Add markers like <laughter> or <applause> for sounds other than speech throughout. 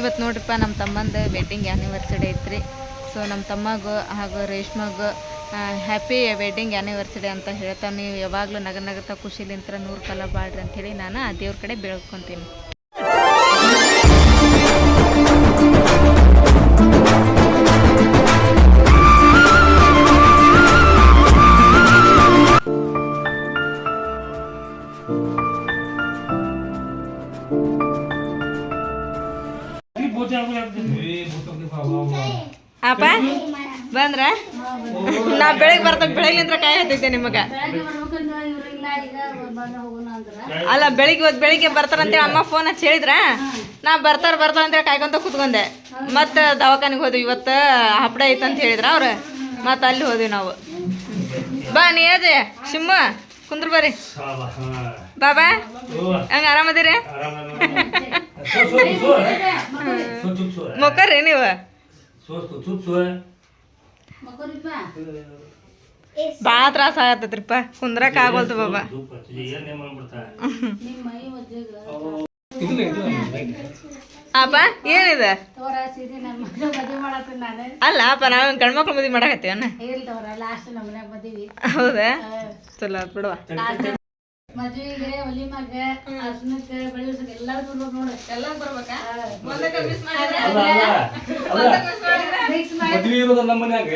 ಇವತ್ತು ನೋಡ್ರಿಪ್ಪ ನಮ್ಮ ತಮ್ಮಂದು ವೆಡ್ಡಿಂಗ್ ಆ್ಯನಿವರ್ಸರಿ ಐತ್ರಿ. ಸೊ ನಮ್ಮ ತಮ್ಮಗೂ ಹಾಗೂ ರೇಷ್ಮಗೂ ಹ್ಯಾಪಿ ವೆಡ್ಡಿಂಗ್ ಆ್ಯನಿವರ್ಸರಿ ಅಂತ ಹೇಳ್ತಾನೆ. ನೀವು ಯಾವಾಗಲೂ ನಗ ನಗತ ಖುಷಿಲಿಂತ್ರ ನೂರು ಕಾಲ ಬಾಳ್ರಿ ಅಂಥೇಳಿ ನಾನು ಆ ದೇವ್ರ ಕಡೆ ಬೇಡ್ಕೊತೀನಿ. ಅಪ್ಪ ಬಂದ್ರ? ನಾ ಬೆಳಗ್ಗೆ ಬರ್ತಾ ಬೆಳಗ್ಲಿಂತ್ರ ಕಾಯಿ ಹತ್ತಿದ್ದೆ ನಿಮಗೆ. ಅಲ್ಲ ಬೆಳಿಗ್ಗೆ ಹೋದ್ ಬೆಳಿಗ್ಗೆ ಬರ್ತಾರಂತೇಳಿ ಅಮ್ಮ ಫೋನ್ ಹಚ್ಚಿ ಹೇಳಿದ್ರ? ನಾ ಬರ್ತಾರ ಬರ್ತಾರ ಅಂತೇಳಿ ಕಾಯ್ಕೊಂತ ಕೂತ್ಕೊಂಡೆ. ಮತ್ತೆ ದವಾಖಾನಿಗೆ ಹೋದ್ವಿ ಇವತ್ತು ಹಪ್ಪಳ ಐತೆ ಅಂತ ಹೇಳಿದ್ರ ಅವ್ರು? ಮತ್ತೆ ಅಲ್ಲಿ ಹೋದ್ವಿ ನಾವು. ಬಾ ನೀ ಅದೇ ಶಿಮ್ಮ ಕುಂದ್ರ ಬರ್ರಿ. ಬಾಬಾ ಹಂಗ ಆರಾಮದಿರಿ ಮೊಕ್ಕರ್ರಿ ನೀವು? ಭಾಳ ತ್ರಾಸ ಆಗತ್ತೈತ್ರಿಪ್ಪ. ಕುಂದ್ರಕ್ ಆಗೋಲ್ತು ಬಾಬಾ. ಅಪ್ಪ ಏನಿದೆ? ಅಲ್ಲ ಅಪ್ಪ ನಾವು ಗಂಡ್ಮಕ್ಳು ಮದುವೆ ಮಾಡಕತ್ತೀವನ್ನ ಹೌದಾ? ಚಲೋ ಬಿಡುವ ಮದ್ವಿಗೆ ಒಲಿಮಾಗ ಅರ್ಶನಕ್ಕೆ ಬೆಳೆಸಕ್ಕೆ ಎಲ್ಲಾರು ಬರ್ಬೇಕು ನೋಡು. ಎಲ್ಲ ಬರ್ಬೇಕಾ? ಒಂದಕ್ಕೆ ಮಿಸ್ ಮಿಕ್ಸ್ ಮಾಡಿ. ಮದ್ವೆ ಇರೋದು ನಮ್ಮ ಮನ್ಯಾಗ.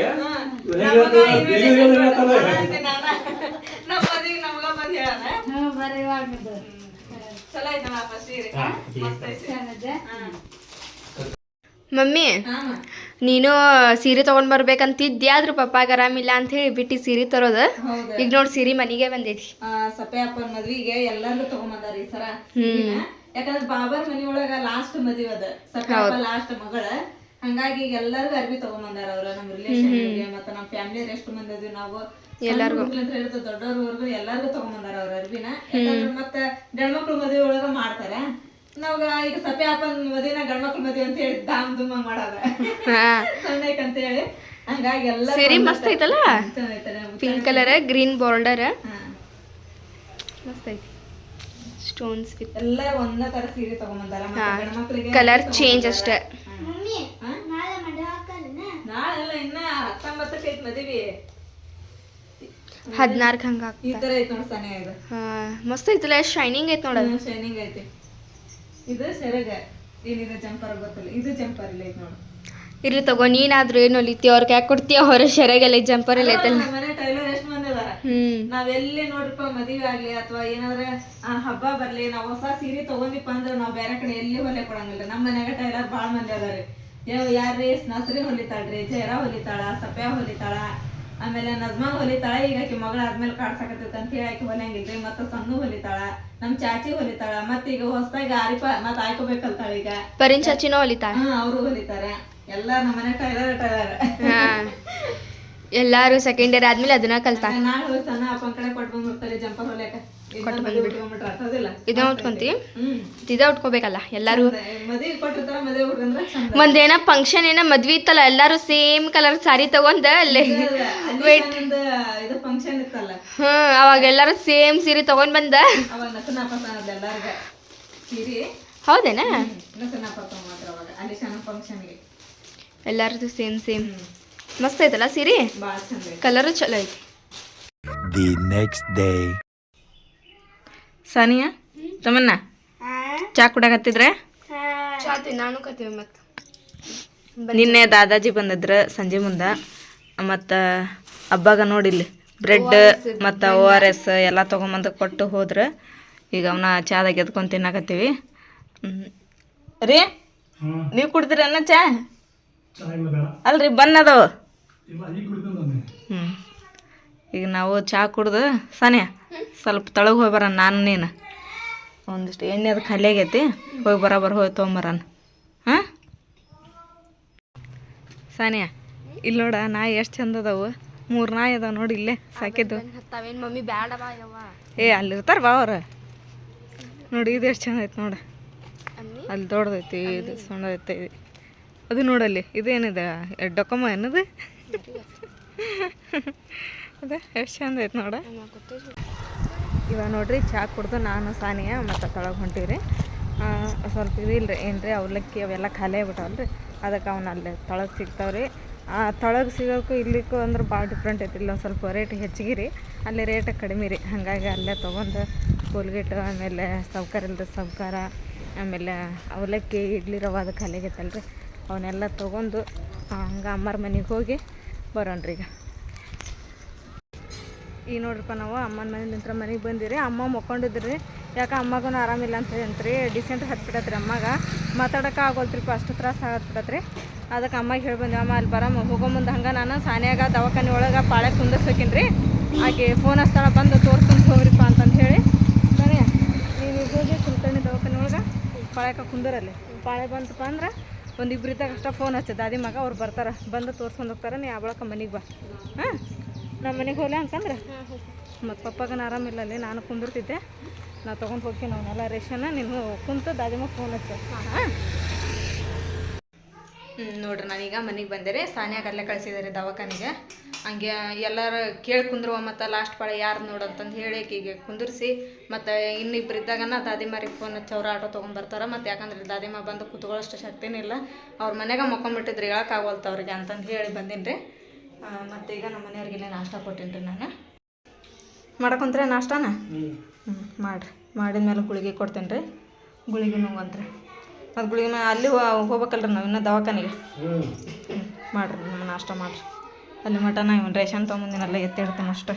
ನಮ್ಮ ಮದುವೆ ನಮಗ ಬಂದು ಹೇಳಣ. ಹ್ಞೂ ಬರ್ರಿ ಇವಾಗ ಇದು. ಚಲೋ ಐತನಪ್ಪ ಸೀರೆ ಮಸ್ತ್ ಐತಿ. ಚೆನ್ನಾಗಿದೆ. ಮಮ್ಮಿ ನೀನು ಸೀರೆ ತಗೊಂಡ್ ಬರ್ಬೇಕಂತಿದ್ದೆ ಆದ್ರೂ ಪಪ್ಪಾಗ ಆರಾಮಿಲ್ಲ ಅಂತ ಹೇಳಿ ಬಿಟ್ಟು ಸೀರೆ ತರೋದು. ಈಗ ನೋಡಿ ಸೀರೆ ಮನೆಗೆ ಬಂದೈತಿ. ಆ, ಸಪ್ಪೆ ಅಪ್ಪನ ಮದ್ವಿಗೆ ಎಲ್ಲಾರು ತಗೊಂಬಂದಾರ ಈ ಸರ. ಯಾಕಂದ್ರೆ ಬಾಬರ್ ಮನೆಯೊಳಗ ಲಾಸ್ಟ್ ಮದ್ವಿ ಅದ. ಸಪೆ ಅಪ್ಪ ಲಾಸ್ಟ್ ಮಗಳ. ಹಂಗಾಗಿ ಈಗ ಎಲ್ಲಾರ್ಗು ಅರ್ಬಿ ತಗೊಂಬಂದಾರ ಅವ್ರ ನಮ್ಮ ರಿಲೇಷನ್ ಮತ್ತ ನಮ್ಮ ಫ್ಯಾಮಿಲಿ ಎಷ್ಟು ಮಂದಿ ನಾವು. ಎಲ್ಲರಿಗೂ. ಅಂತ ಹೇಳಿದ್ರೆ ದೊಡ್ಡವ್ರವರ್ಗು ಎಲ್ಲಾರ್ಗು ತಗೊಂಬಂದಾರ ಅವ್ರ ಅರ್ಬಿನ ಯಾಕಂದ್ರೆ ಮತ್ತ ಗಂಡ್ಮಕ್ಳು ಮದ್ವೆ ಒಳಗ ಮಾಡ್ತಾರ. ನಾವ್ ಈಗ ಸಪ್ಪೆ ಅಪ್ಪನ ಮದುವೆನ ಗಂಡ್ಮಕ್ಳು ಮದುವೆ ಅಂತ ಹೇಳಿ ಧಾಮ್ ಧೂಮ್ ಮಾಡಾರ ಹಾ. ಸಣ್ಣಕ್ ಅಂತ ಹೇಳಿ. ಹಂಗಾಗಿ ಎಲ್ಲ ಸೀರೆ ಮಸ್ತ್ ಐತಲ್ಲ? ಪಿಂಕ್ ಕಲರ್ ಗ್ರೀನ್ ಬಾರ್ಡರ್ ಹಾ. ಮಸ್ತ್ ಐತಿ. ಸ್ಟೋನ್ಸ್ ವಿತ್ ಎಲ್ಲರೂ ಒಂದೇ ತರ ಸೀರೆ ತಗೊಂಬಂದಾರ. ಮತ್ತೆ ಗಂಡ್ಮಕ್ಳಿಗೆ ಕಲರ್ ಚೇಂಜ್ ಅಷ್ಟೇ. ನಾಳೆ ಅಲ್ಲ ಇನ್ನ ಹತ್ತೊಂಬತ್ತಕ್ಕೆ ಐತ್ ಮದ್ವಿ. ಹದಿನಾರ್ಕ್ ಹಂಗ ಈ ತರ ಐತ್ ನೋಡ್ ಸನೆ ಇದು. ಹಾ. ಮಸ್ತ್ ಐತಲ್ಲ ಶೈನಿಂಗ್ ಐತಿ ನೋಡ ಶೈನಿಂಗ್ ಐತಿ. ಇದು ಸೆರಗ. ಏನಿದೆ ಜಂಪರ್ ಗೊತ್ತಿಲ್ಲ? ಇದು ಜಂಪರ್ ಇಲ್ಲ ಇದು ನೋಡು. ಇರ್ಲಿ ತಗೋ ನೀನಾದ್ರೂ ಏನು ಹೊಲಿತೀಯ ಅವ್ರ ಯಾಕೆ ಕೊಡ್ತೀಯ? ಹೊರ ಶೆರಗೆಲ್ಲ ಜಂಪರ್ ಎಲ್ಲ ಐತಲ್ಲ. ನಮ್ಮ ಮನೆ ಟೈಲರ್ ಎಷ್ಟ್ ಮಂದಿ ಅದಾರ ಹ್ಮ್. ನಾವೆಲ್ಲಿ ನೋಡ್ರಿಪ್ಪ ಮದುವೆ ಆಗ್ಲಿ ಅಥವಾ ಏನಾದ್ರ ಆ ಹಬ್ಬ ಬರ್ಲಿ ನಾವ್ ಹೊಸ ಸೀರೆ ತಗೊಂಡಿಪ್ಪ ಅಂದ್ರೆ ನಾವ್ ಬೇರೆ ಕಡೆ ಎಲ್ಲಿ ಹೊಲೆ ಕೊಡಂಗಿಲ್ಲ. ನಮ್ಮ ಮನ್ಯಾಗ ಟೈಲರ್ ಬಾಳ್ ಮಂದಿ ಅದಾರಿ ಯಾವ ಯಾರ್ರಿ ನಸ್ರಿ ಹೊಲಿತಾಳ್ರಿ ಜಯರ ಹೊಲಿತಾಳ ಸಪ್ಯ ಹೊಲಿತಾಳ ಆಮೇಲೆ ನಜ್ಮಾ ಹೊಲಿತಾಳ ಈಗ ಆಕಿ ಮಗಳ ಆದ್ಮೇಲೆ ಕಾಡ್ಸಕತ್ತೈತೆ ಅಂತ ಹೇಳಿ ಆಕಿ ಹೊಲಿಯಂಗಿಲ್ರಿ ಮತ್ತ ಸಣ್ಣ ಹೊಲಿತಾಳ ನಮ್ ಚಾಚಿ ಹೊಲಿತಾಳ ಮತ್ತ ಈಗ ಹೊಸದಾಗಿ ಆರಿಪ ಮತ್ತ ಆಯ್ಕೋಬೇಕಲ್ತಾಳ ಈಗ. ಪರಿನ್ ಚಾಚಿನೂ ಹೊಲಿತಾಳ? ಹಾ ಅವರು ಹೊಲಿತಾರೆ. ಎಲ್ಲ ನಮ್ಮ ಮನೆ ಟೈಲರ್ ಟೈಲರ್ ಎಲ್ಲಾರು ಸೆಕೆಂಡ್ ಇಯರ್ ಆದ್ಮೇಲೆ ಅದನ್ನ ಕಲ್ತಾರೆ ನಾಳೆ ಹೋಗಿ ಸಣ್ಣ ಅಪ್ಪನ ಕಡೆ ಕೊಟ್ಟು ಬಂದ್ಬಿಡ್ತಾರೆ ಜಂಪರ್ ಹೊಲಿಯಕ. ಕೊಟ್ಟು ಉಟ್ಕೊಂತಿ? ಇದ ಉಟ್ಕೋಬೇಕಲ್ಲ ಎಲ್ಲಾರು? ಒಂದೇನ ಫಂಕ್ಷನ್ ಏನ ಮದ್ವಿ ಇತ್ತಲ್ಲ ಎಲ್ಲಾರು ಸೇಮ್ ಕಲರ್ ಸಾರಿ ತಗೊಂಡ ಅಲ್ಲೇ ಇತ್ತಲ್ಲ. ಹ್ಮ್ ಅವಾಗ ಎಲ್ಲಾರು ಸೇಮ್ ಸೀರೆ ತಗೊಂಡ್ ಬಂದ. ಹೌದೇನಾ? ಎಲ್ಲಾರದು ಸೇಮ್ ಸೇಮ್ ಮಸ್ತ್ ಐತಲ್ಲ ಸೀರೆ? ಕಲರ್ ಚಲೋ ಐತಿ. The next day. ಸಾನಿಯಾ ತಮ್ಮನ್ನ ಚಾ ಕುಡಾಕತ್ತಿದ್ರೆ ಚಾತಿ ನಾನು ಕತ್ತೀವಿ ಮತ್ತೆ ನಿನ್ನೆ ದಾದಾಜಿ ಬಂದಿದ್ರ ಸಂಜೆ ಮುಂದ. ಮತ್ತು ಹಬ್ಬಾಗ ನೋಡಿಲ್ಲಿ ಬ್ರೆಡ್ ಮತ್ತು ಓ ಆರ್ ಎಸ್ ಎಲ್ಲ ತೊಗೊಂಬಂದು ಕೊಟ್ಟು ಹೋದ್ರ ಈಗ ಅವನ್ನ ಚಾದಾಗ ಎದ್ಕೊಂಡು ತಿನ್ನಕತ್ತೀವಿ. ಹ್ಮ್. ರೀ ನೀವು ಕುಡ್ತೀರನ್ನ ಚಾ? ಅಲ್ರಿ ಬನ್ನದ ಹ್ಞೂ ಈಗ ನಾವು ಚಾ ಕುಡ್ದು ಸಾನ್ಯಾ? ಸ್ವಲ್ಪ ತಳಗೆ ಹೋಗಿ ಬರೋಣ ನಾನು ನೀನು. ಒಂದಿಷ್ಟು ಎಣ್ಣೆ ಅದು ಖಾಲಿ ಆಗೈತಿ ಹೋಗಿ ಬರೋಬರ ಹೋಗಿ ತೊಗೊಂಬರೋಣ ಹಾಂ? ಸಾನಿಯಾ ಇಲ್ಲಿ ನೋಡ ನಾಯಿ ಎಷ್ಟು ಚಂದ ಅದಾವು. ಮೂರು ನಾಯಿ ಅದಾವ ನೋಡಿ ಇಲ್ಲೇ ಸಾಕಿದ್ದು. ಮಮ್ಮಿ ಏ ಅಲ್ಲಿರ್ತಾರ ಬಾ ಅವ್ರ. ನೋಡಿ ಇದು ಎಷ್ಟು ಚಂದ ಐತೆ ನೋಡ. ಅಲ್ಲಿ? ದೊಡ್ಡದೈತಿ ಇದು ಸಣ್ಣದೈತೆ. ಅದು ನೋಡಲ್ಲಿ ಇದೇನಿದೆ? ಡೊಕಮ್ಮ ಏನದು? <laughs> ಅದ ಎಷ್ಟು ಚಂದ ಐತೆ ನೋಡ. ಇವಾಗ ನೋಡ್ರಿ ಚಾ ಕುಡ್ದು ನಾನು ಸಾನಿಯಾ ಮತ್ತು ತೊಳಗೆ ಹೊಂಟೀವಿ ರೀ ಸ್ವಲ್ಪ ಇದಿಲ್ಲ ರೀ ಏನು ರೀ ಅವಲಕ್ಕಿ ಅವೆಲ್ಲ ಖಾಲಿ ಆಗ್ಬಿಟ್ಟವಲ್ಲ ರೀ ಅದಕ್ಕೆ ಅವ್ನು ಅಲ್ಲೇ ತೊಳಗೆ ಸಿಗ್ತಾವೆ ರೀ ತೊಳಗೆ ಸಿಗೋಕ್ಕೂ ಇಲ್ಲಿಕ್ಕೂ ಅಂದ್ರೆ ಭಾಳ ಡಿಫ್ರೆಂಟ್ ಐತಿ ಇಲ್ಲಿ ಒಂದು ಸ್ವಲ್ಪ ರೇಟ್ ಹೆಚ್ಚಿಗೆ ರೀ ಅಲ್ಲಿ ರೇಟ್ ಕಡಿಮೆ ರೀ. ಹಾಗಾಗಿ ಅಲ್ಲೇ ತೊಗೊಂಡು ಕೋಲ್ಗೇಟ್ ಆಮೇಲೆ ಸೌಕಾರ ಇಲ್ಲದ ಸೌಕಾರ ಆಮೇಲೆ ಅವಲಕ್ಕಿ ಇಡ್ಲಿ ರವೆ ಅದು ಖಾಲಿ ಆಗೈತಲ್ಲ ರೀ ಅವನ್ನೆಲ್ಲ ತೊಗೊಂಡು ಹಂಗೆ ಅಮ್ಮರ ಮನೆಗೆ ಹೋಗಿ ಬರೋಣ ಈಗ. ಈಗ ನೋಡ್ರಿಪ್ಪ ನಾವು, ಅಮ್ಮನ ಮನೆ ನಿಂತ್ರ ಮನೆಗೆ ಬಂದಿರಿ. ಅಮ್ಮ ಮಕ್ಕೊಂಡಿದ್ರಿ. ಯಾಕೆ ಅಮ್ಮಗೂ ಆರಾಮಿಲ್ಲ ಅಂತ ಅಂತ್ರಿ ಡಿಸೆಂಟ್ ಹತ್ಬಿಡತ್ರಿ ಅಮ್ಮಗೆ. ಮಾತಾಡೋಕೆ ಆಗೋಲ್ತ್ರಿಪ್ಪ, ಅಷ್ಟು ತ್ರಾಸ ಆಗತ್ಬಿಡತ್ರಿ ಅದಕ್ಕೆ ಅಮ್ಮಗೆ ಹೇಳಿ ಅಮ್ಮ, ಅಲ್ಲಿ ಬರಮ್ಮ, ಹೋಗೋ ಮುಂದೆ ಹಂಗೆ ನಾನು ಸಾನ್ಯಾಗ, ದವಾಖಾನೆ ಒಳಗೆ ಪಾಳೆ ಕುಂದಿಸ್ಬೇಕಿನ್ರಿ ಹಾಗೆ ಫೋನ್ ಹಚ್ತಾಳ, ಬಂದು ತೋರ್ಸ್ಕೊಂಡು ಹೋಗ್ರಿಪ್ಪ ಅಂತಂದು ಹೇಳಿ. ಸರಿ ನೀವು ಹೋಗಿ ಕುಲ್ಕರ್ಣಿ ದವಾಖಾನೆ ಒಳಗೆ. ಪಾಳ್ಯಕ್ಕೆ ಕುಂದರಲ್ಲಿ? ಪಾಳೆ ಬಂತಪ್ಪ ಅಂದ್ರೆ ಒಂದು ಇಬ್ಬರಿದ್ದಾಗ ಅಷ್ಟೇ ಫೋನ್ ಹಚ್ಚ. ದಾದಿ ಮಗ ಅವ್ರು ಬರ್ತಾರೆ. ಬಂದು ತೋರ್ಸ್ಕೊಂಡು ಹೋಗ್ತಾರೆ. ನೀ ಬಳಕ ಮನೆಗೆ ಬಾ. ಹಾಂ? ನಮ್ಮ ಮನೆಗೆ ಹೋಗ್ಲಿ ಅಂತಂದ್ರೆ? ಮತ್ತು ಪಪ್ಪಾಗನ ಆರಾಮಿಲ್ಲ ಅಲ್ಲಿ ನಾನು ಕುಂದಿರ್ತಿದ್ದೆ. ನಾ ತೊಗೊಂಡು ಹೋಗ್ತೀನಿ ಅವನ್ನೆಲ್ಲ ರೇಷನ್ನ ನೀನು ಕುಂತು ದಾದಿಮ ಫೋನ್ ಹಚ್ಚ. ಹಾಂ. ನೋಡ್ರಿ ನಾನೀಗ ಮನೆಗೆ ಬಂದೆ ರೀ. ಸಾನ್ಯಾಗ ಅಲ್ಲೇ ಕಳಿಸಿದ್ದಾರೆ ದವಾಖಾನೆಗೆ. ಹಂಗೆ ಎಲ್ಲರೂ ಕೇಳಿ ಕುಂದ್ರುವ ಮತ್ತು ಲಾಸ್ಟ್ ಪಾಳೆ ಯಾರು ನೋಡು ಅಂತಂದು ಹೇಳಿ ಈಗ ಕುಂದಿರಿಸಿ. ಮತ್ತು ಇನ್ನಿಬ್ರು ಇದ್ದಾಗನ ದಾದಿಮಾರಿಗೆ ಫೋನ್ ಹಚ್ಚಿ ಅವ್ರು ಆಟೋ ತೊಗೊಂಬರ್ತಾರೆ ಮತ್ತು ಯಾಕಂದ್ರೆ ದಾದಿಮ ಬಂದು ಕುತ್ಕೊಳ್ಳೋಷ್ಟು ಶಕ್ತಿನೂ ಇಲ್ಲ. ಅವ್ರ ಮನೆಗೆ ಮಕ್ಕೊಂಬಿಟ್ಟಿದ್ರಿ ಹೇಳೋಕ್ಕಾಗವಲ್ತು ಅವ್ರಿಗೆ ಅಂತಂದು ಹೇಳಿ ಬಂದೀನಿ ರೀ ಮತ್ತು ಈಗ ನಮ್ಮ ಮನೆಯವ್ರಿಗೆಲ್ಲ ನಾಷ್ಟ ಕೊಟ್ಟೇನಿ ನಾನು. ಮಾಡಕೊಂತ್ರೆ ನಾಷ್ಟಾನ? ಹ್ಞೂ ಮಾಡಿರಿ. ಮಾಡಿದ ಮೇಲೆ ಗುಳಿಗೆ ಕೊಡ್ತೇನೆ ರೀ ಗುಳಿಗೆ ನೋವಂತ್ರಿ ಅದು ಗುಳಿಗೆ ಅಲ್ಲಿ ಹೋಗ್ಬೇಕಲ್ರಿ ನಾವು ಇನ್ನೂ ದವಾಖಾನೆಗೆ. ಹ್ಞೂ ಮಾಡಿರಿ ನಮ್ಮ ನಾಷ್ಟ ಮಾಡಿರಿ. ಅಲ್ಲಿ ಮಟ ನಾ ಇವನು ರೇಷನ್ ತೊಗೊಂಬಂದಿನಲ್ಲ ಎತ್ತಿಡ್ತೇನೆ ಅಷ್ಟೇ.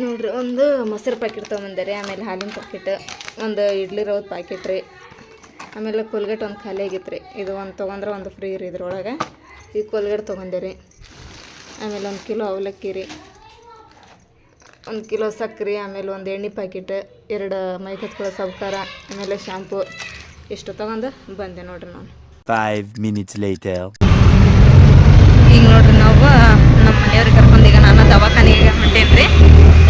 ನೋಡ್ರಿ, ಒಂದು ಮೊಸರು ಪ್ಯಾಕೆಟ್ ತೊಗೊಂಬಂದೆ ಆಮೇಲೆ ಹಾಲಿನ ಪ್ಯಾಕೆಟ್ ಒಂದು ಇಡ್ಲಿ ರವದ ಪ್ಯಾಕೆಟ್ ರೀ. ಆಮೇಲೆ ಕೋಲ್ಗೇಟ್ ಒಂದು ಖಾಲಿ ಆಗಿತ್ತು ರೀ ಇದು ಒಂದು ತೊಗೊಂಡ್ರೆ ಒಂದು ಫ್ರೀ ರೀ ಇದ್ರೊಳಗೆ. ಈ ಕೋಲ್ಗೇಟ್ ತೊಗೊಂಡೆ ರೀ. ಆಮೇಲೆ ಒಂದು ಕಿಲೋ ಅವಲಕ್ಕಿ ರೀ. ಒಂದು ಕಿಲೋ ಸಕ್ಕರೆ ಆಮೇಲೆ ಒಂದು ಎಣ್ಣೆ ಪ್ಯಾಕೆಟ್ ಎರಡು ಮೈ ಕತ್ಕೊಳ್ಳೋ ಸಬ್ಕಾರ ಆಮೇಲೆ ಶಾಂಪು ಇಷ್ಟು ತೊಗೊಂಡು ಬಂದೆ ನೋಡ್ರಿ ನಾನು. Five minutes later. ಈಗ ನೋಡ್ರಿ ನಾವು ನಮ್ಮ ಮನೆಯವ್ರಿಗೆ ಕರ್ಕೊಂಡು ಈಗ ನಾನು ದವಾಖಾನೆಗೆ ಹೊಂಟೇನಿ ರೀ.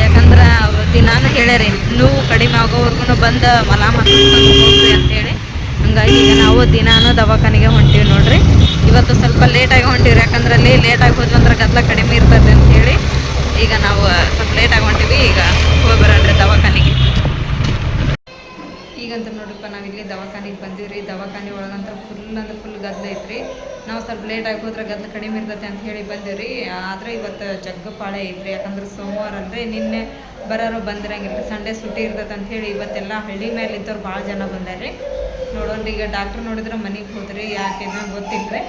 ಯಾಕಂದ್ರೆ ಅವ್ರು ದಿನಾನು ಹೇಳ್ಯಾರಿ ನೋವು ಕಡಿಮೆ ಆಗೋವರೆಗೂ ಬಂದು ಮಲ ಮಾಡ್ಕೊಂಡು ಹೋಗ್ರಿ ಅಂತೇಳಿ. ಹಂಗಾಗಿ ಈಗ ನಾವು ದಿನಾನು ದವಾಖಾನೆಗೆ ಹೊಂಟೀವಿ ನೋಡ್ರಿ. ಇವತ್ತು ಸ್ವಲ್ಪ ಲೇಟಾಗಿ ಹೊಂಟೀವಿ ಯಾಕಂದ್ರೆ ಅಲ್ಲಿ ಲೇಟಾಗಿ ಹೋದ್ವಿ ಅಂದ್ರೆ ಗದ್ದಲ ಕಡಿಮೆ ಇರ್ತದೆ ಅಂತ ಹೇಳಿ ಈಗ ನಾವು ಸ್ವಲ್ಪ ಲೇಟಾಗಿ ಹೊಂಟಿವಿ, ಈಗ ಹೋಗಿ ದವಾಖಾನೆಗೆ. ಈಗಂತ ನೋಡ್ರಿಪ್ಪ ಇಲ್ಲಿ ದವಾಖಾನೆಗೆ ಬಂದೀವಿ ರೀ ದವಾಖಾನೆ ಒಳಗಂತ ಫುಲ್ ಅಂದ್ರೆ ಫುಲ್ ಗದ್ದಲ ಐತ್ರಿ. ನಾವು ಸ್ವಲ್ಪ ಲೇಟಾಗಿ ಹೋದ್ರೆ ಗದ್ದಲ ಕಡಿಮೆ ಇರ್ತೈತೆ ಅಂತ ಹೇಳಿ ಬಂದೀವಿ ರೀ ಆದರೆ ಇವತ್ತು ಜಗ್ಗ ಪಾಳೆ ಐತ್ರಿ, ಯಾಕಂದ್ರೆ ಸೋಮವಾರ ಅಂದರೆ ನಿನ್ನೆ ಬರೋರು ಬಂದಿರಂಗಿಲ್ಲ ಸಂಡೇ ಸುಟ್ಟಿ ಇರ್ತೈತೆ ಅಂತ ಹೇಳಿ ಇವತ್ತೆಲ್ಲ ಹಳ್ಳಿ ಮೇಲೆ ಇದ್ದವ್ರು ಭಾಳ ಜನ ಬಂದಾರ್ರಿ. ನೋಡೋಣ. ಈಗ ಡಾಕ್ಟ್ರ್ ನೋಡಿದ್ರೆ ಮನೆಗೆ ಹೋದ್ರಿ ಯಾಕೆ ಗೊತ್ತಿಲ್ಲ ರೀ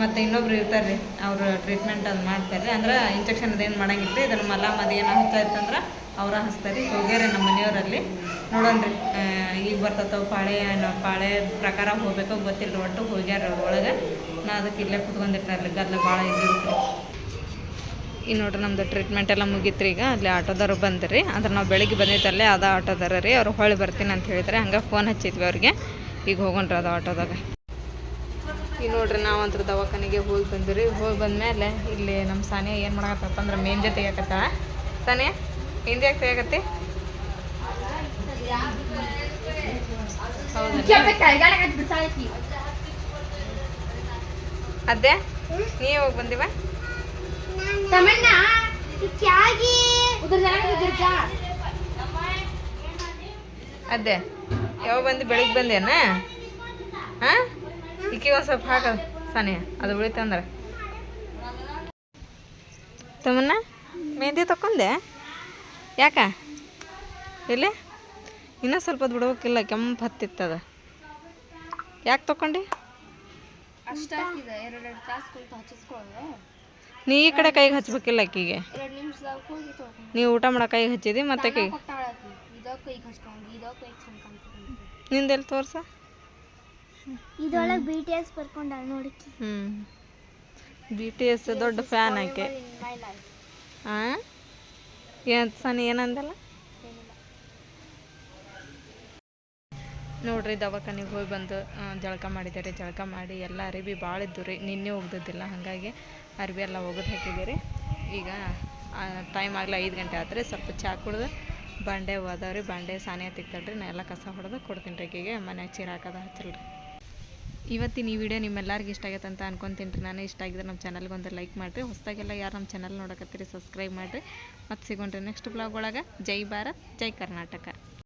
ಮತ್ತು ಇನ್ನೊಬ್ರು ಇರ್ತಾರೆ ರೀ ಅವರು ಟ್ರೀಟ್ಮೆಂಟ್ ಅದು ಮಾಡ್ತಾರೆ ಅಂದ್ರೆ ಇಂಜೆಕ್ಷನ್ ಅದೇನು ಮಾಡಂಗಿಲ್ಲ ಇದನ್ನು ಮಲ ಅದೇನು ಹಚ್ತಾ ಇತ್ತಂದ್ರೆ ಅವರ ಹಚ್ತಾರೆ ಹೋಗ್ಯಾರ ನಮ್ಮ ಮನೆಯವರಲ್ಲಿ. ನೋಡೋಣ್ರಿ ಈಗ ಬರ್ತೈತವ ಪಾಳೆ ಪಾಳೆ ಪ್ರಕಾರ ಹೋಗ್ಬೇಕೋ ಗೊತ್ತಿಲ್ಲ ಒಟ್ಟು ಹೋಗ್ಯಾರ ಒಳಗೆ. ನಾ ಅದಕ್ಕೆ ಇಲ್ಲೇ ಕುತ್ಕೊಂಡಿರ್ತಾರೆ ಗದ್ಲ ಭಾಳ ಇದ್ದಿರುತ್ತೆ ಈ ನೋಡ್ರಿ ನಮ್ದು ಟ್ರೀಟ್ಮೆಂಟ್ ಎಲ್ಲ ಮುಗೀತು ಈಗ. ಅಲ್ಲಿ ಆಟೋದವ್ರು ಬಂದ್ರಿ. ಅಂದ್ರೆ ನಾವು ಬೆಳಿಗ್ಗೆ ಬಂದಿದ್ದಲ್ಲೇ ಅದ ಆಟೋದಾರ ರೀ, ಅವ್ರು ಹೊಳ್ಳಿ ಬರ್ತೀನಿ ಅಂತ ಹೇಳಿದ್ರೆ ಹಂಗೆ ಫೋನ್ ಹಚ್ಚಿದ್ವಿ ಅವ್ರಿಗೆ. ಈಗ ಹೋಗೋಣ ಅದ ಆಟೋದಾಗ ಈಗ ನೋಡ್ರಿ ನಾವಂತರ ದವಾಖಾನೆಗೆ ಹೋಗಿ ಬಂದಿರಿ ಹೋಗಿ ಬಂದ್ಮೇಲೆ ಇಲ್ಲಿ ನಮ್ಮ ಸಾನೆ ಏನು ಮಾಡಕತ್ತಂದ್ರೆ ಅಂದ್ರೆ ಮೆಹಂದಿ ತೆಗಿಯಕತ್ತಾಳ ಸಾನಿಯಾ ಮೆಹಂದಿ ಯಾಕೆ ತೆಗಿಯಕತ್ತಿ ಅದೇ ನೀ ಹೋಗಿ ಬಂದಿವ? ಅದೇ ಯಾವಾಗ ಬಂದು? ಬೆಳಿಗ್ಗೆ ಬಂದೇನ ಹಾಂ? ಇಕ್ಕಿ ಒಂದು ಸ್ವಲ್ಪ ಹಾಕ ಸಾನಿಯ, ಅದು ಉಳಿತಂದ್ರೆ ತಮ್ಮನ್ನ? ಮೆಹಂದಿ ತಕೊಂಡೆ ಯಾಕ? ಇಲ್ಲಿ ಇನ್ನೂ ಸ್ವಲ್ಪ ಬಿಡ್ಬೇಕಿಲ್ಲ, ಕೆಂಪು ಹತ್ತಿತ್ತದ ಯಾಕೆ ತಕೊಂಡಿ ಅಷ್ಟಾಗಿದೆ ಎರಡು ತಾಸು ಕುಳಿತು ಹಚ್ಚಿಸ್ಕೊಳ್ಳೋದು. ನೀ ಈ ಕಡೆ ಕೈಗೆ ಹಚ್ಬೇಕಿಲ್ಲ ಆಕಿಗೆ? ನೀವು ಊಟ ಮಾಡೋ ಕೈಗೆ ಹಚ್ಚಿದಿ ಮತ್ತೆ ಕೈಗೆ ನಿಂದೆಲ್ಲಿ ತೋರ್ಸ? ಇದೊಳಗೆ ಬಿ ಟಿ ಎಸ್ ಬರ್ಕೊಂಡ ನೋಡಿ ಹ್ಞೂ ಬಿ ಟಿ ಎಸ್ ದೊಡ್ಡ ಫ್ಯಾನ್ ಆಕೆ. ಹಾಂ ಏನು ಸನಿ ಏನಂದಲ್ಲ? ನೋಡ್ರಿ ದವಾಖಾನಿಗೆ ಹೋಗಿ ಬಂದು ಜಳಕ ಮಾಡಿದ್ದಾರೆ. ಜಳಕ ಮಾಡಿ ಎಲ್ಲ ಅರಿವಿ ಭಾಳ ಇದ್ದು ರೀ ನಿನ್ನೆ ಹೋಗ್ದಿಲ್ಲ ಹಾಗಾಗಿ ಅರಿವಿ ಎಲ್ಲ ಒಗೆದು ಹಾಕಿದ್ದೀರಿ. ಈಗ ಟೈಮ್ ಆಗಲಿ ಐದು ಗಂಟೆ ಆದರೆ ಸ್ವಲ್ಪ ಚಹಾ ಕುಡ್ದು ಬಾಂಡೆ ಹೋದವ್ರಿ ಬಾಂಡೆ ಸಾನೆ ತಿಕ್ತಲ್ರಿ. ನಾ ಎಲ್ಲ ಕಸ ಹೊಡೆದು ಕೊಡ್ತೀನಿ ರೀ ಈಗ ಮನ್ಯಾಗ ಚೀರ ಹಾಕೋದು ಹಚ್ಚಲ್ರಿ. ಇವತ್ತಿನ ಈ ವಿಡಿಯೋ ನಿಮ್ಮೆಲ್ಲರಿಗೂ ಇಷ್ಟ ಆಗೈತೆ ಅಂತ ಅನ್ಕೊಂತೀನಿ ರೀ. ನಾನು ಇಷ್ಟ ಆಗಿದ್ರೆ ನಮ್ಮ ಚಾನಲ್ಗೆ ಒಂದು ಲೈಕ್ ಮಾಡಿರಿ. ಹೊಸದಾಗೆಲ್ಲ ಯಾರು ನಮ್ಮ ಚಾನಲ್ ನೋಡಕತ್ತೀರಿ ಸಬ್ಸ್ಕ್ರೈಬ್ ಮಾಡಿರಿ. ಮತ್ತು ಸಿಗೋಣ್ರಿ ನೆಕ್ಸ್ಟ್ ಬ್ಲಾಗ್ ಒಳಗೆ. ಜೈ ಭಾರತ್, ಜೈ ಕರ್ನಾಟಕ.